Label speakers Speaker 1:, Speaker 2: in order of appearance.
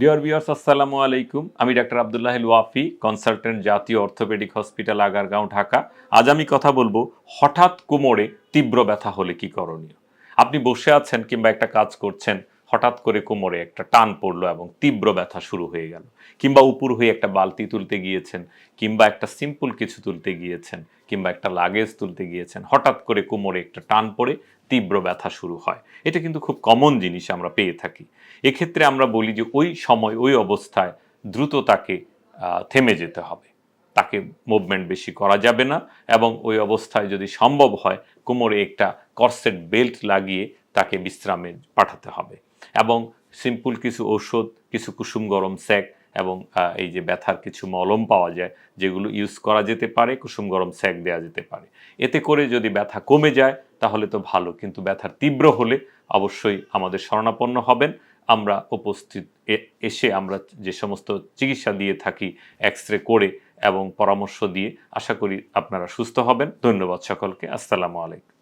Speaker 1: Deer বিয়ার্স আসসালামু আলাইকুম আমি ডাক্তার আবদুল্লাহ ওয়াফি কনসালটেন্ট জাতীয় অর্থোপেডিক হসপিটাল আগারগাঁও ঢাকা আজ আমি কথা বলব, হঠাৎ কোমরে তীব্র ব্যথা হলে কি করণীয়? আপনি বসে আছেন কিংবা একটা কাজ করছেন হঠাৎ করে কোমরে একটা টান পড়ল এবং তীব্র ব্যথা শুরু হয়ে গেল। কিংবা উপর হয়ে একটা বালতি তুলতে গিয়েছেন, কিংবা একটা সিম্পল কিছু তুলতে গিয়েছেন, কিংবা একটা লাগেজ তুলতে গিয়েছেন। হঠাৎ করে কোমরে একটা টান পড়ে তীব্র ব্যথা শুরু হয়। এটা কিন্তু খুব কমন জিনিস আমরা পেয়ে থাকি। এক্ষেত্রে আমরা বলি যে ওই সময়, ওই অবস্থায় দ্রুত তাকে থেমে যেতে হবে। তাকে মুভমেন্ট বেশি করা যাবে না এবং ওই অবস্থায় যদি সম্ভব হয়, কোমরে একটা করসেট বেল্ট লাগিয়ে তাকে বিশ্রামে পাঠাতে হবে। এবং সিম্পল কিছু ঔষধ, কিছু কুসুম গরম স্যাক এবং এই যে ব্যথার কিছু মলম পাওয়া যায়, যেগুলো ইউজ করা যেতে পারে, কুসুম গরম স্যাক দেওয়া যেতে পারে। এতে করে যদি ব্যথা কমে যায়, তাহলে তো ভালো, কিন্তু ব্যথার তীব্র হলে অবশ্যই আমাদের শরণাপন্ন হবেন। আমরা উপস্থিত এসে আমরা যে সমস্ত চিকিৎসা দিয়ে থাকি এক্স রে করে এবং পরামর্শ দিয়ে, আশা করি আপনারা সুস্থ হবেন। ধন্যবাদ সকলকে। আসসালামু আলাইকুম।